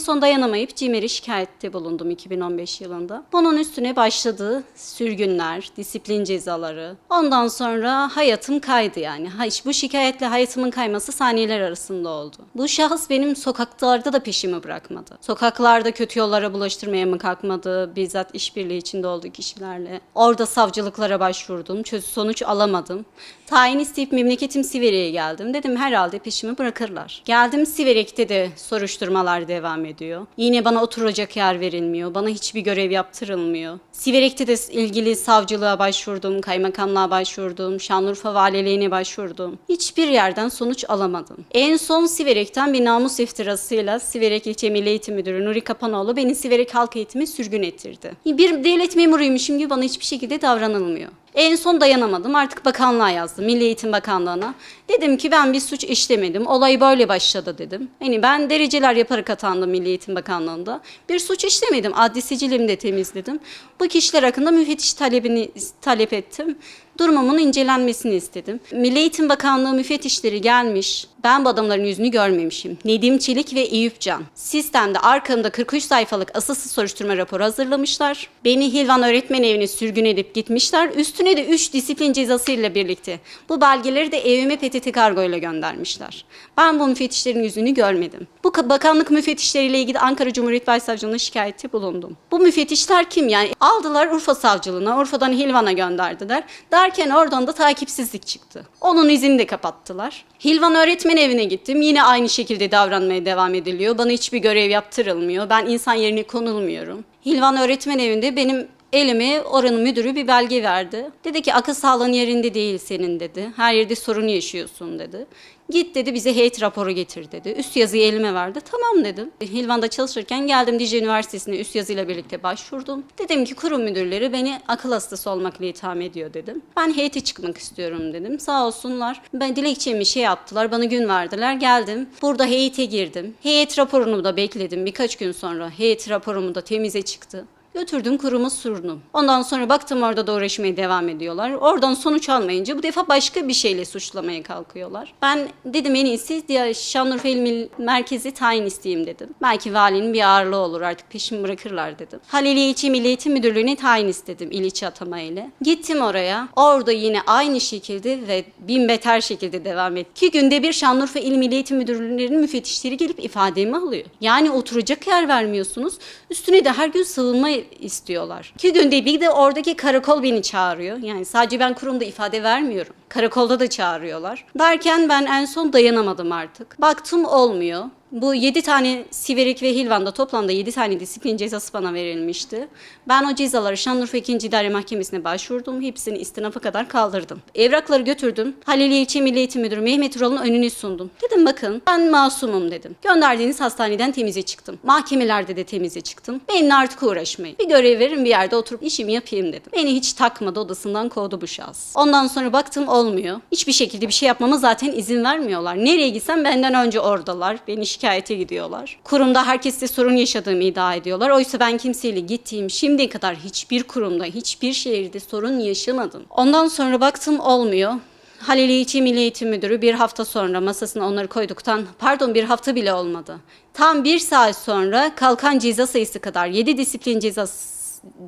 son dayanamayıp CİMER'e şikayette bulundum 2015 yılında. Bunun üstüne başladı sürgünler, disiplin cezaları. Ondan sonra hayatım kaydı yani. Bu şikayetle hayatımın kayması saniyeler arasında oldu. Bu şahıs benim sokaklarda da peşimi bırakmadı. Sokaklarda kötü yollara bulaştırmaya mı kalkmadı? Bizzat işbirliği içinde olduğu kişilerle. Orada savcılıklara başvurdum. Çözü sonuç alamadım. Tayin isteyip memleketim Siverek'e geldim. Dedim herhalde peşimi bırakırlar. Geldim Siverek'te de soruşturmalar devam ediyor. Yine bana oturacak yer verilmiyor. Bana hiçbir görev yaptırılmıyor. Siverek'te de ilgili savcılığa başvurdum, kaymakamlığa başvurdum, Şanlıurfa valiliğine başvurdum. Hiçbir yerden sonuç alamadım. En son Siverek'ten bir namus iftirasıyla Siverek İlçe Milli Eğitim Müdürü Nuri Kapanoğlu beni Siverek Halk Eğitimi sürgün ettirdi. Bir devlet memuruymuşum gibi bana hiçbir şekilde davranılmıyor. En son dayanamadım. Artık bakanlığa yazdım. Milli Eğitim Bakanlığı'na. Dedim ki ben bir suç işlemedim. Olay böyle başladı dedim. Hani ben dereceler yaparak atandım Milli Eğitim Bakanlığı'nda. Bir suç işlemedim. Adli sicilimi de temizledim. Bu kişiler hakkında müfettiş talebini talep ettim. Durumumun incelenmesini istedim. Milli Eğitim Bakanlığı müfettişleri gelmiş. Ben bu adamların yüzünü görmemişim. Nedim Çelik ve Eyüp Can. Sistemde arkamda 43 sayfalık asılsız soruşturma raporu hazırlamışlar. Beni Hilvan Öğretmen Evi'ne sürgün edip gitmişler. Üstüne de 3 disiplin cezası ile birlikte. Bu belgeleri de evime PTT kargo ile göndermişler. Ben bu müfettişlerin yüzünü görmedim. Bu ka- bakanlık müfettişleriyle ilgili Ankara Cumhuriyet Başsavcılığına şikayette bulundum. Bu müfettişler kim yani? Aldılar Urfa Savcılığına, Urfa'dan Hilvan'a gönderdiler. Derken oradan da takipsizlik çıktı. Onun izini de kapattılar. Hilvan Öğretmen Evi'ne gittim. Yine aynı şekilde davranmaya devam ediliyor. Bana hiçbir görev yaptırılmıyor. Ben insan yerine konulmuyorum. Hilvan Öğretmen Evi'nde benim elime oranın müdürü bir belge verdi. Dedi ki akıl sağlığın yerinde değil senin dedi. Her yerde sorun yaşıyorsun dedi. Git dedi bize heyet raporu getir dedi. Üst yazıyı elime verdi. Tamam dedim. Hilvan'da çalışırken geldim Dicle Üniversitesi'ne üst yazıyla birlikte başvurdum. Dedim ki kurum müdürleri beni akıl hastası olmakla itham ediyor dedim. Ben heyete çıkmak istiyorum dedim. Sağ olsunlar. Ben dilekçemi şey yaptılar. Bana gün verdiler. Geldim. Burada heyete girdim. Heyet raporunu da bekledim. Birkaç gün sonra heyet raporumu da temize çıktı. Götürdüm kuruma surdum. Ondan sonra baktım orada da uğraşmaya devam ediyorlar. Oradan sonuç almayınca bu defa başka bir şeyle suçlamaya kalkıyorlar. Ben dedim en iyisi diye Şanlıurfa İl Merkezi tayin isteyeyim dedim. Belki valinin bir ağırlığı olur artık peşimi bırakırlar dedim. Haliliye İlçe Milli Eğitim Müdürlüğü'ne tayin istedim il içi atama ile. Gittim oraya. Orada yine aynı şekilde ve bin beter şekilde devam etti. İki günde bir Şanlıurfa İl Milli Eğitim Müdürlüğü'nün müfettişleri gelip ifademi alıyor. Yani oturacak yer vermiyorsunuz. Üstüne de her gün savunma istiyorlar. İki günde bir de oradaki karakol beni çağırıyor. Yani sadece ben kurumda ifade vermiyorum. Karakolda da çağırıyorlar. Derken ben en son dayanamadım artık. Baktım olmuyor. Bu 7 tane Siverik ve Hilvan'da toplamda 7 tane disiplin cezası bana verilmişti. Ben o cezaları Şanlıurfa 2. İdare Mahkemesi'ne başvurdum. Hepsini istinafa kadar kaldırdım. Evrakları götürdüm. Haliliye İlçe Milli Eğitim Müdürü Mehmet Ural'ın önüne sundum. Dedim bakın ben masumum dedim. Gönderdiğiniz hastaneden temize çıktım. Mahkemelerde de temize çıktım. Benimle artık uğraşmayın. Bir görev verin bir yerde oturup işimi yapayım dedim. Beni hiç takmadı odasından kovdu bu şahıs. Ondan sonra baktım olmuyor. Hiçbir şekilde bir şey yapmama zaten izin vermiyorlar. Nereye gitsem benden önce oradalar. Beni şikayete gidiyorlar. Kurumda herkesle sorun yaşadığımı iddia ediyorlar. Oysa ben kimseyle gittiğim şimdiye kadar hiçbir kurumda, hiçbir şehirde sorun yaşamadım. Ondan sonra baktım olmuyor. Halil İlçe Milli Eğitim Müdürü bir hafta sonra masasına onları koyduktan, pardon bir hafta bile olmadı. Tam bir saat sonra kalkan ceza sayısı kadar 7 disiplin cezası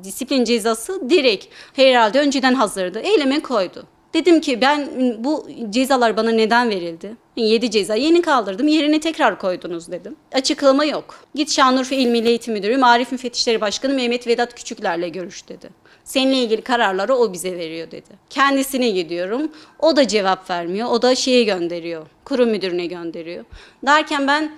disiplin cezası direkt herhalde önceden hazırdı. Eyleme koydu. Dedim ki ben bu cezalar bana neden verildi? 7 ceza yeni kaldırdım yerine tekrar koydunuz dedim. Açıklama yok. Git Şanlıurfa İl Milli Eğitim Müdürü Marif Müfettişleri Başkanı Mehmet Vedat Küçükler'le görüş dedi. Seninle ilgili kararları o bize veriyor dedi. Kendisine gidiyorum. O da cevap vermiyor. O da şeye gönderiyor. Kurum müdürüne gönderiyor. Derken ben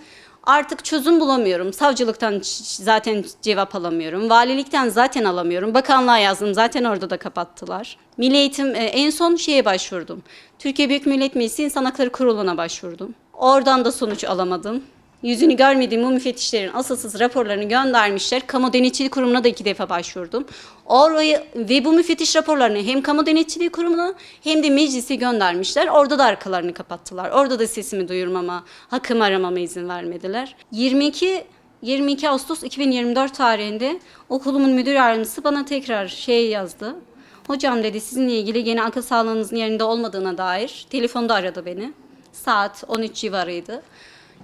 Artık çözüm bulamıyorum. Savcılıktan zaten cevap alamıyorum. Valilikten zaten alamıyorum. Bakanlığa yazdım. Zaten orada da kapattılar. Milli Eğitim e, en son şeye başvurdum. Türkiye Büyük Millet Meclisi İnsan Hakları Kurulu'na başvurdum. Oradan da sonuç alamadım. Yüzünü görmediğim bu müfettişlerin asılsız raporlarını göndermişler. Kamu Denetçiliği Kurumu'na da iki defa başvurdum. Orayı ve bu müfettiş raporlarını hem Kamu Denetçiliği Kurumu'na hem de meclise göndermişler. Orada da arkalarını kapattılar. Orada da sesimi duyurmama, hakkımı aramama izin vermediler. 22 22 Ağustos 2024 tarihinde okulumun müdür yardımcısı bana tekrar şey yazdı. Hocam dedi sizinle ilgili gene akıl sağlığınızın yerinde olmadığına dair telefonda aradı beni. Saat 13 civarıydı.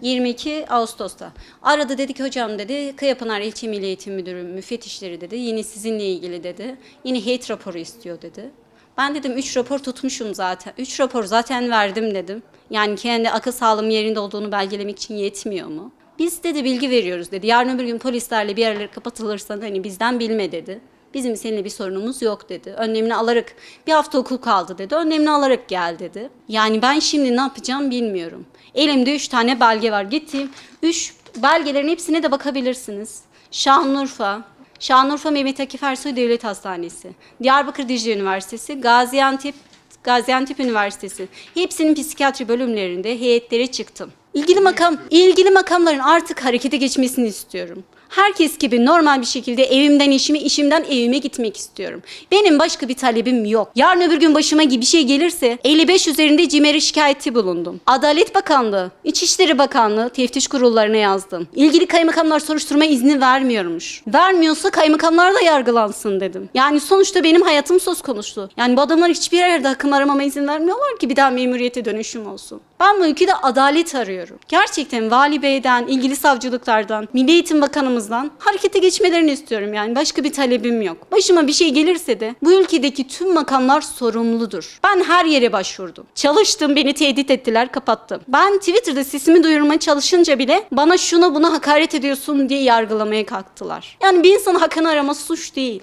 22 Ağustos'ta. Aradı dedi ki hocam dedi Kıyapınar İlçe Milli Eğitim Müdürü müfettişleri dedi. Yine sizinle ilgili dedi. Yine heyet raporu istiyor dedi. Ben dedim 3 rapor tutmuşum zaten. 3 rapor zaten verdim dedim. Yani kendi akıl sağlığım yerinde olduğunu belgelemek için yetmiyor mu? Biz dedi bilgi veriyoruz dedi. Yarın öbür gün polislerle bir yerleri kapatılırsa hani bizden bilme dedi. Bizim seninle bir sorunumuz yok dedi. Önlemini alarak bir hafta okul kaldı dedi. Önlemini alarak gel dedi. Yani ben şimdi ne yapacağım bilmiyorum. Elimde üç tane belge var. Gittim. Üç belgelerin hepsine de bakabilirsiniz. Şanlıurfa, Şanlıurfa Mehmet Akif Ersoy Devlet Hastanesi, Diyarbakır Dicle Üniversitesi, Gaziantep Gaziantep Üniversitesi. Hepsinin psikiyatri bölümlerinde heyetlere çıktım. İlgili makam, ilgili makamların artık harekete geçmesini istiyorum. Herkes gibi normal bir şekilde evimden işime, işimden evime gitmek istiyorum. Benim başka bir talebim yok. Yarın öbür gün başıma gibi bir şey gelirse 55 üzerinde CİMER'e şikayeti bulundum. Adalet Bakanlığı, İçişleri Bakanlığı teftiş kurullarına yazdım. İlgili kaymakamlar soruşturma izni vermiyormuş. Vermiyorsa kaymakamlar da yargılansın dedim. Yani sonuçta benim hayatım söz konusu. Yani bu adamlar hiçbir yerde hakkım aramama izin vermiyorlar ki bir daha memuriyete dönüşüm olsun. Ben bu ülkede adalet arıyorum. Gerçekten Vali Bey'den, ilgili savcılıklardan, Milli Eğitim Bakanımızdan harekete geçmelerini istiyorum yani. Başka bir talebim yok. Başıma bir şey gelirse de bu ülkedeki tüm makamlar sorumludur. Ben her yere başvurdum. Çalıştım, beni tehdit ettiler, kapattım. Ben Twitter'da sesimi duyurmaya çalışınca bile bana şuna buna hakaret ediyorsun diye yargılamaya kalktılar. Yani bir insanın hakkını araması suç değil.